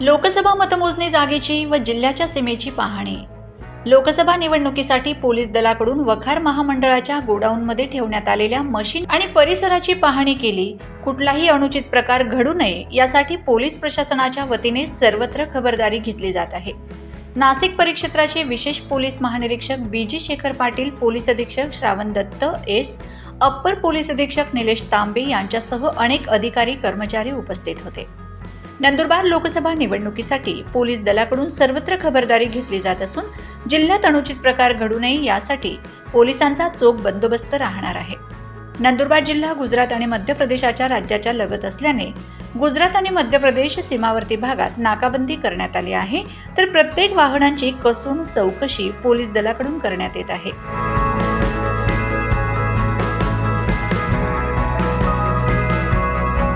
लोकसभा मतमोजणी जागेची व जिल्ह्याच्या सीमेची पाहणी. लोकसभा निवडणुकीसाठी पोलीस दलाकडून वखार महामंडळाच्या गोडाऊनमध्ये ठेवण्यात आलेल्या मशीन आणि परिसराची पाहणी केली. कुठलाही अनुचित प्रकार घडू नये यासाठी पोलीस प्रशासनाच्या वतीने सर्वत्र खबरदारी घेतली जात आहे. नाशिक परिक्षेत्राचे विशेष पोलीस महानिरीक्षक B G Shekhar Patil police अधीक्षक Shravan Datta S. Upper police अधीक्षक निलेश तांबे यांच्यासह अनेक अधिकारी कर्मचारी उपस्थित होते. नंदुरबार लोकसभा निवडणुकीसाठी पोलीस दलाकडून सर्वत्र खबरदारी घेतली जात असून जिल्ह्यात अनुचित प्रकार घडू नये यासाठी पोलिसांचा चोख बंदोबस्त राहणार आहे. नंदुरबार जिल्हा गुजरात आणि मध्य प्रदेशाच्या राज्याच्या लगत असल्याने गुजरात आणि मध्य प्रदेश सीमावर्ती भागात नाकाबंदी करण्यात आली आहे तर प्रत्येक वाहनांची कसून चौकशी पोलीस दलाकडून करण्यात येत आहे.